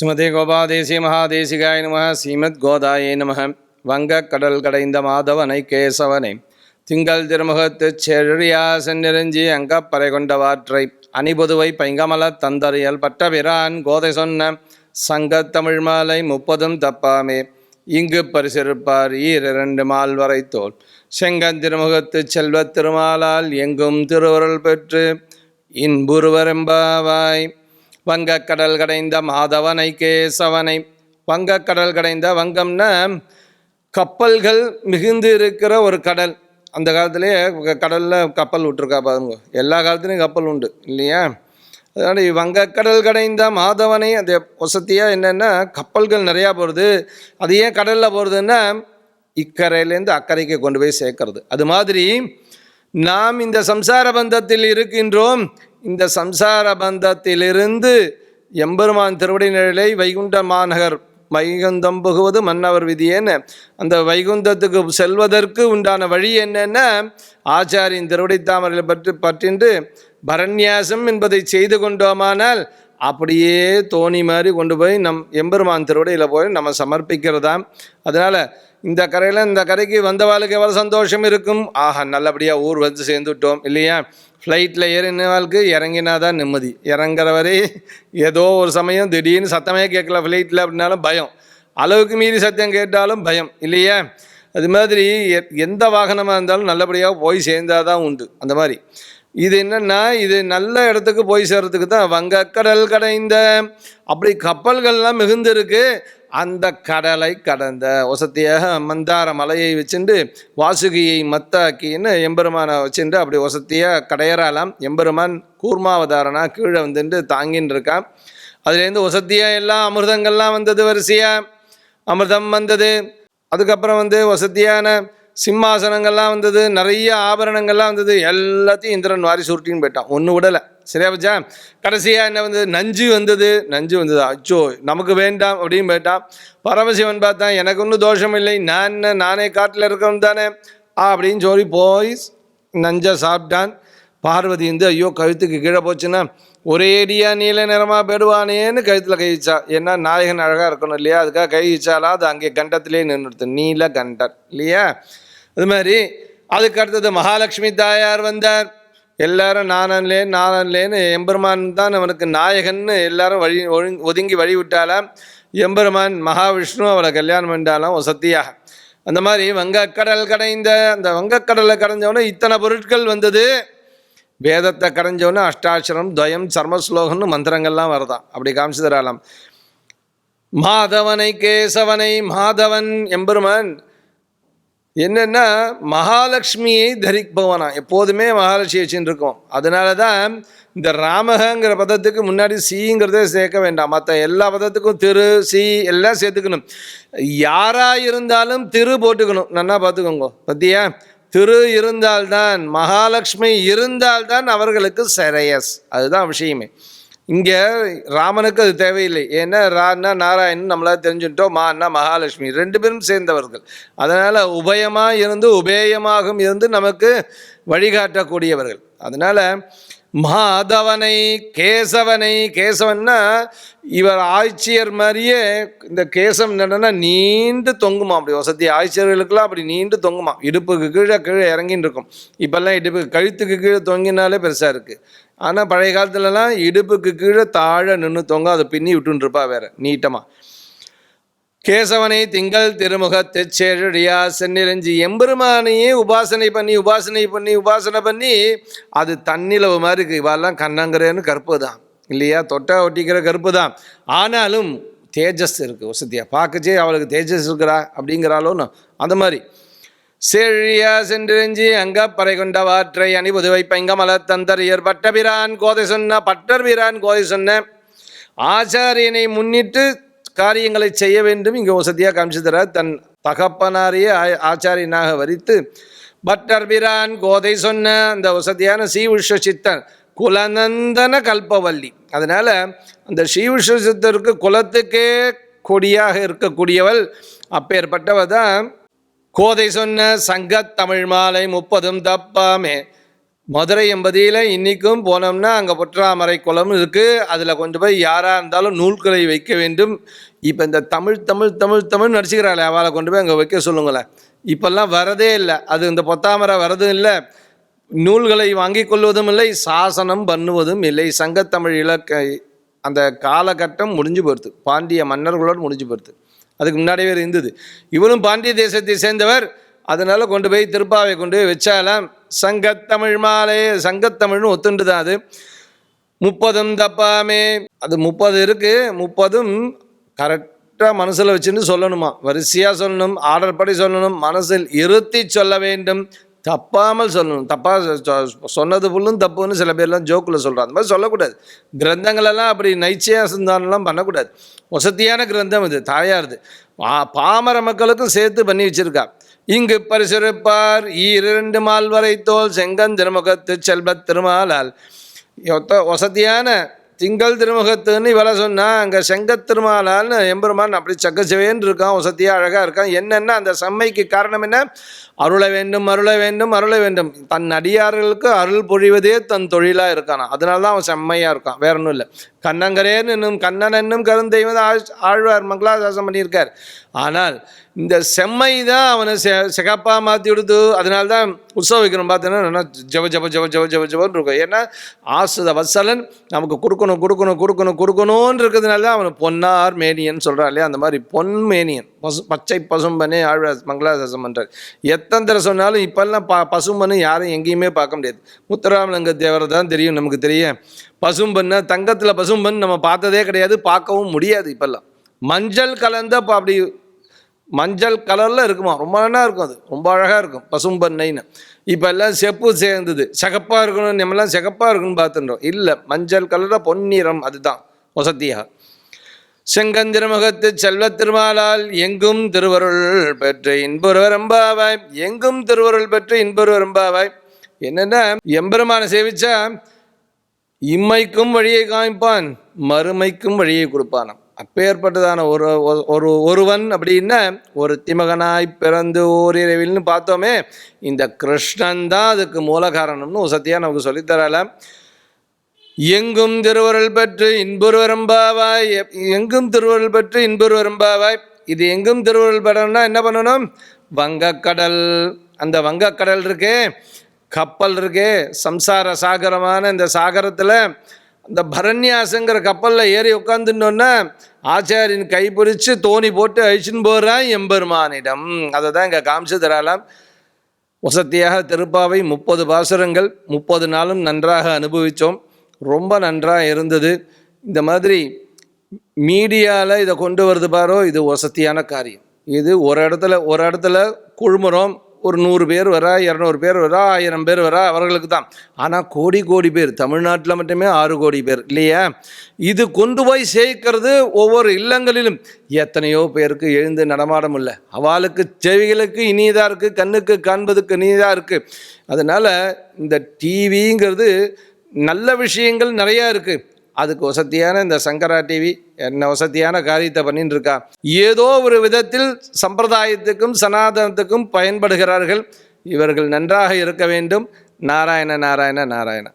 ஸ்ரீமதே கோபாதேசிய மகாதேசிகாய நம ஸ்ரீமத் கோதாயே நம. வங்கக் கடல் கடைந்த மாதவனை கேசவனை. திங்கள் திருமுகத்து செழியா சென்னிரஞ்சி அங்கப்பறை கொண்டவாற்றை அணிபுதுவை பைங்கமல தந்தறியல் பட்டபிரான் கோதை சொன்ன சங்கத்தமிழ் மாலை முப்பதும் தப்பாமே. இங்கு பரிசிருப்பார் ஈரிரண்டு மால் வரை தோல் செங்கந்திருமுகத்து செல்வத் திருமாலால் எங்கும் திருவருள் பெற்று இன்புருவரெம்பாவாய். வங்கக்கடல் கடைந்த மாதவனை கேசவனை. வங்கக்கடல் கடைந்த வங்கம்னா கப்பல்கள் மிகுந்து இருக்கிற ஒரு கடல். அந்த காலத்திலேயே கடலில் கப்பல் விட்டுருக்கா பாருங்க. எல்லா காலத்துலேயும் கப்பல் உண்டு இல்லையா? அதனால் வங்கக்கடல் கடைந்த மாதவனை அந்த வசதியாக என்னென்னா கப்பல்கள் நிறையா போகிறது அது ஏன் கடலில் போகிறதுன்னா இக்கரையிலேருந்து அக்கறைக்கு கொண்டு போய் சேர்க்கறது. அது மாதிரி நாம் இந்த சம்சார பந்தத்தில் இருக்கின்றோம். இந்த சம்சார பந்தத்திலிருந்து எம்பெருமான் திருவடி நிழலை வைகுண்ட மாநகர் வைகுந்தம் புகுவது மன்னவர் விதி என்ன? அந்த வைகுந்தத்துக்கு செல்வதற்கு உண்டான வழி என்னன்னா? ஆச்சாரியின் திருவடி தாமரையில் பற்றி பற்றின்று பரநியாசம் என்பதை செய்து கொண்டோமானால் அப்படியே தோணி மாதிரி கொண்டு போய் நம் எம்பெருமான் திருவடையில் போய் நம்ம சமர்ப்பிக்கிறதாம். அதனால் இந்த கரையில் இந்த கரைக்கு வந்தவாளுக்கு எவ்வளோ சந்தோஷம் இருக்கும்? ஆஹா நல்லபடியாக ஊர் வந்து சேர்ந்துட்டோம் இல்லையா? ஃப்ளைட்டில் ஏறினவாளுக்கு இறங்கினா தான் நிம்மதி. இறங்குற வரை ஏதோ ஒரு சமயம் திடீர்னு சத்தமே கேட்கல ஃப்ளைட்டில் அப்படின்னாலும் பயம். அளவுக்கு மீறி சத்தம் கேட்டாலும் பயம் இல்லையா? அது மாதிரி எந்த வாகனமாக இருந்தாலும் நல்லபடியாக போய் சேர்ந்தால் தான் உண்டு அந்த மாதிரி. இது என்னென்னா இது நல்ல இடத்துக்கு போய் சேர்றதுக்கு தான். வங்கக்கடல் கடைந்த அப்படி கப்பல்கள்லாம் மிகுந்திருக்கு. அந்த கடலை கடந்த வசதியாக மந்தார மலையை வச்சுண்டு வாசுகியை மத்தாக்கின்னு எம்பெருமானை வச்சுட்டு அப்படி வசதியாக கடையறாலாம் எம்பெருமான் கூர்மாவதாரனா கீழே வந்துட்டு தாங்கின்னு இருக்கான் அதுலேருந்து வசதியாக எல்லாம் அமிர்தங்கள்லாம் வந்தது வரிசையாக அமிர்தம் வந்தது. அதுக்கப்புறம் வந்து வசதியான சிம்மாசனங்கள்லாம் வந்தது நிறைய ஆபரணங்கள்லாம் வந்தது எல்லாத்தையும் இந்திரன் வாரி சுருட்டின்னு போயிட்டான். ஒன்று விடலை. சரியா பச்சா? கடைசியாக என்ன வந்தது நஞ்சு வந்தது நஞ்சு வந்தது. அச்சோ நமக்கு வேண்டாம் அப்படின்னு போயிட்டான். பரமசிவன் பார்த்தான் எனக்கு ஒன்றும் தோஷம் இல்லை. நான் என்ன நானே காட்டில் இருக்கவன் தானே? ஆ அப்படின்னு சொல்லி போய் நஞ்சை சாப்பிட்டான். பார்வதி வந்து ஐயோ கழுத்துக்கு கீழே போச்சுன்னா ஒரே அடியாக நீல நிறமாக போயிடுவானேன்னு கழுத்தில் கைவிச்சா ஏன்னா நாயகன் அழகாக இருக்கணும் இல்லையா? அதுக்காக கை அது அங்கே கண்டத்திலே நின்றுடுது நீல கண்டன். இல்லையா? அது மாதிரி அதுக்கு அடுத்தது மகாலட்சுமி தாயார் வந்தார். எல்லாரும் நானன்லேன் நானன்லேன்னு எம்பெருமான் தான் அவனுக்கு நாயகன்னு எல்லாரும் வழி ஒழுங் ஒதுங்கி வழி விட்டாலாம் எம்பெருமான் மகாவிஷ்ணு அவளை கல்யாணம் பண்ணாலாம் வசத்தியாக அந்த மாதிரி வங்கக்கடல் கடைந்த அந்த வங்கக்கடலை கடைஞ்சவொடனே இத்தனை பொருட்கள் வந்தது. வேதத்தை கடைஞ்சவொடனே அஷ்டாட்சரம் துவயம் சர்மஸ்லோகம்னு மந்திரங்கள்லாம் வருதான். அப்படி காமிச்சு தராலாம் மாதவனை கேசவனை மாதவன் எம்பெருமான் என்னென்னா மகாலட்சுமியை தரிப்பவனா? எப்போதுமே மகாலட்சுமி வச்சுன்னு இருக்கோம். அதனால தான் இந்த ராமகங்கிற பதத்துக்கு முன்னாடி சீங்கிறதே சேர்க்க வேண்டாம். மற்ற எல்லா பதத்துக்கும் திரு சி எல்லாம் சேர்த்துக்கணும். யாராக இருந்தாலும் திரு போட்டுக்கணும். நல்லா பார்த்துக்கோங்க பத்தியா? திரு இருந்தால்தான் மகாலட்சுமி இருந்தால்தான் அவர்களுக்கு சரேயஸ். அதுதான் விஷயமே. இங்கே ராமனுக்கு அது தேவையில்லை. ஏன்னா ரான்னா நாராயணன் நம்மளால் தெரிஞ்சுட்டோம் மான்னா மகாலட்சுமி. ரெண்டு பேரும் சேர்ந்தவர்கள். அதனால் உபயமாக இருந்து உபேயமாகவும் இருந்து நமக்கு வழிகாட்டக்கூடியவர்கள். அதனால் மாதவனை கேசவனை கேசவன்னா இவர் ஆட்சியர் மாதிரியே இந்த கேசம் என்னன்னா நீண்டு தொங்குமா அப்படி வசதி ஆட்சியர்களுக்கெல்லாம் அப்படி நீண்டு தொங்குமா இடுப்புக்கு கீழே கீழே இறங்கின்னு இருக்கும். இப்போல்லாம் இடுப்புக்கு கழுத்துக்கு கீழே தொங்கினாலே பெருசாக இருக்குது ஆனால் பழைய காலத்துலலாம் இடுப்புக்கு கீழே தாழ நின்று தொங்க அதை பின்னி விட்டுன்னு இருப்பா வேற நீட்டமாக கேசவனை திங்கள் திருமுகத்தைச் செழியா சென்னிரஞ்சி எம்பெருமானையே உபாசனை பண்ணி உபாசனை பண்ணி உபாசனை பண்ணி அது தன்னிலவு மாதிரி இருக்குது இவாலாம் கண்ணங்கிறேன்னு கருப்பு தான் இல்லையா? தொட்டா ஒட்டிக்கிற கருப்பு தான் ஆனாலும் தேஜஸ் இருக்குது வசதியாக பார்க்கச்சே அவளுக்கு தேஜஸ் இருக்கிறா அப்படிங்கிறாளோன்னு அந்த மாதிரி. செழியா சென்றிரஞ்சி அங்கப்பறை கொண்டவாற்றை அணிபுதுவை பைங்கமல தந்தரியர் பட்டபிரான் கோதை சொன்ன பட்டர் பிரான் கோதை சொன்ன. ஆச்சாரியனை முன்னிட்டு காரியங்களை செய்ய வேண்டும். இங்கே வசதியாக காமிச்சு தன் தகப்பனாரையே ஆச்சாரியனாக வரித்து பட்டர் பிரான் கோதை சொன்ன அந்த வசதியான ஸ்ரீவிஷ்வ சித்தன் குலநந்தன கல்பவல்லி. அதனால் அந்த ஸ்ரீவிஷ்வ சித்தருக்கு குலத்துக்கே கொடியாக இருக்கக்கூடியவள் அப்பேற்பட்டவ தான் கோதை சொன்ன சங்கத் தமிழ் மாலை முப்பதும் தப்பாமே மதுரை எம்பதியில் இன்றைக்கும் போனோம்னா அங்கே பொற்றாமரை குளம் இருக்குது அதில் கொண்டு போய் யாராக இருந்தாலும் நூல்களை வைக்க வேண்டும். இப்போ இந்த தமிழ் தமிழ் தமிழ் தமிழ் நடிச்சுக்கிறாளே அவளை கொண்டு போய் அங்கே வைக்க சொல்லுங்களேன். இப்போல்லாம் வரதே இல்லை. அது இந்த பொத்தாமரை வரதும் இல்லை. நூல்களை வாங்கி கொள்வதும் இல்லை சாசனம் பண்ணுவதும் இல்லை. சங்கத்தமிழ் இலக்க அந்த காலகட்டம் முடிஞ்சு போயிடுது. பாண்டிய மன்னர்களோடு முடிஞ்சு போயிடுது. அதுக்கு முன்னாடியே இருந்தது. இவரும் பாண்டிய தேசத்தை சேர்ந்தவர். அதனால கொண்டு போய் திருப்பாவை கொண்டு போய் வச்சாலாம். சங்கத்தமிழ் மாலை சங்கத்தமிழ்னு ஒத்துண்டு தான் அது. முப்பதும் தப்பாமே. அது முப்பது இருக்குது முப்பதும் கரெக்டாக மனசில் வச்சுன்னு சொல்லணுமா. வரிசையாக சொல்லணும் ஆர்டர் படி சொல்லணும் மனசில் இருத்தி சொல்ல வேண்டும். தப்பாமல் சொல்லணும். தப்பாக சொன்னது ஃபுல்லும் தப்புன்னு சில பேர்லாம் ஜோக்கில் சொல்கிறாங்க அந்த மாதிரி சொல்லக்கூடாது. கிரந்தங்களெல்லாம் அப்படி நைச்சியாக சிந்தானெல்லாம் பண்ணக்கூடாது. வசதியான கிரந்தம் இது தாயாருது பா பாமர மக்களுக்கும் சேர்த்து பண்ணி வச்சுருக்கா. இங்கு பரிசுரைப்பார் இரண்டு மால்வரை தோல் செங்கன் திருமுகத்து செல்வத் திருமாலால். ஒத்த வசதியான திங்கள் திருமுகத்துன்னு இவளை சொன்னால் அங்கே செங்கத் திருமாலால்னு எம்பெருமான் அப்படி சக்கச்சவேன்னு இருக்கான் வசதியாக அழகாக இருக்கான். என்னென்ன அந்த செம்மைக்கு காரணம் என்ன? அருள வேண்டும் அருள வேண்டும் அருள வேண்டும். தன் அடியார்களுக்கு அருள் பொழிவதே தன் தொழிலாக இருக்கானா அதனால தான் அவன் செம்மையாக இருக்கான். வேற ஒன்றும் இல்லை. கண்ணங்கரேன் என்னும் கண்ணன் என்னும் கருந்தெய்வம் ஆழ்வார் மங்களாசாசம் பண்ணியிருக்கார். ஆனால் இந்த செம்மை தான் அவனை செ சிகப்பாக மாற்றி விடுது அதனால தான் உற்சவ வைக்கணும் பார்த்தீங்கன்னா ஜப ஜப ஜப ஜப ஜப ஜபன்னு இருக்கும். ஏன்னா ஆசுத வசலன் நமக்கு கொடுக்கணும் கொடுக்கணும் கொடுக்கணும் கொடுக்கணும்னு இருக்கிறதுனால தான் அவனை பொன்னார் மேனியன் சொல்கிறான் இல்லையா? அந்த மாதிரி பொன் மேனியன். பசு பச்சை பசும்பனே ஆழ்வார் மங்களாசாசம் பண்ணுறார் எத்தனை தர சொன்னாலும் இப்போல்லாம் ப பசும்பனு யாரும் எங்கேயுமே பார்க்க முடியாது. முத்துராமலிங்க தேவரை தான் தெரியும் நமக்கு தெரியும். பசும்பன்னு தங்கத்தில் பசும்பன் நம்ம பார்த்ததே கிடையாது பார்க்கவும் முடியாது இப்போல்லாம். மஞ்சள் கலந்த இப்போ அப்படி மஞ்சள் கலரில் இருக்குமா? ரொம்ப நல்லா இருக்கும் அது. ரொம்ப அழகாக இருக்கும் பசும்பன்னைன்னு இப்போ எல்லாம் செப்பு சேர்ந்தது. சிகப்பாக இருக்கணும் நம்மளாம் சிகப்பாக இருக்குன்னு பார்த்துட்டோம் இல்லை மஞ்சள் கலரில் பொன்னிறம் அதுதான். வசதியாக செங்கந்திரமுகத்து செல்வத் திருமாலால் எங்கும் திருவருள் பெற்று இன்பொருவரம்பாவாய் எங்கும் திருவருள் பெற்று இன்பொருவரம்பாவாய் என்னென்ன? எம்பெருமானை சேவிச்சா இம்மைக்கும் வழியை காமிப்பான் மறுமைக்கும் வழியை கொடுப்பானாம். அப்பேற்பட்டதான ஒரு ஒரு- ஒரு ஒருவன் அப்படின்னா ஒரு திமகனாய் பிறந்து ஓரிரவில்னு பார்த்தோமே இந்த கிருஷ்ணன் தான் அதுக்கு மூல காரணம்னு ஒரு சத்தியா நமக்கு சொல்லித்தரல எங்கும் திருவருள் பெற்று இன்புருவரம்பாவாய் எங்கும் திருவருள் பெற்று இன்புருவரம்பாவாய் இது எங்கும் திருவருள் பெறணும்னா என்ன பண்ணணும்? வங்கக்கடல். அந்த வங்கக்கடல் இருக்கே கப்பல் இருக்கே சம்சார சாகரமான இந்த சாகரத்தில் அந்த பரண்யாசங்கிற கப்பலில் ஏறி உட்காந்துட்டோன்னா ஆச்சாரியன் கை பிடிச்சு தோணி போட்டு அழிச்சுன்னு போகிறான் எம்பெருமானிடம். அதை தான் இங்கே காமிச்சு தரலாம் வசதியாக திருப்பாவை முப்பது பாசுரங்கள் முப்பது நாளும் நன்றாக அனுபவித்தோம் ரொம்ப நன்றாக இருந்தது. இந்த மாதிரி மீடியாவில் இதை கொண்டு வருது பாரோ இது வசதியான காரியம். இது ஒரு இடத்துல ஒரு இடத்துல குழுமுறோம். ஒரு நூறு பேர் வரா இரநூறு பேர் வரா ஆயிரம் பேர் வரா அவர்களுக்கு தான். ஆனால் கோடி கோடி பேர் தமிழ்நாட்டில் மட்டுமே ஆறு கோடி பேர் இல்லையா? இது கொண்டு போய் சேர்க்கிறது ஒவ்வொரு இல்லங்களிலும். எத்தனையோ பேருக்கு எழுந்து நடமாடம் இல்லை. அவளுக்கு செவிகளுக்கு இனியதாக இருக்குது கண்ணுக்கு காண்பதுக்கு இனியதாக இருக்குது அதனால் இந்த டிவிங்கிறது நல்ல விஷயங்கள் நிறையா இருக்குது அதுக்கு வசதியான இந்த சங்கரா டிவி என்ன வசதியான காரியத்தை பண்ணிட்டு இருக்கா? ஏதோ ஒரு விதத்தில் சம்பிரதாயத்துக்கும் சனாதனத்துக்கும் பயன்படுகிறார்கள். இவர்கள் நன்றாக இருக்க வேண்டும். நாராயண நாராயண நாராயண.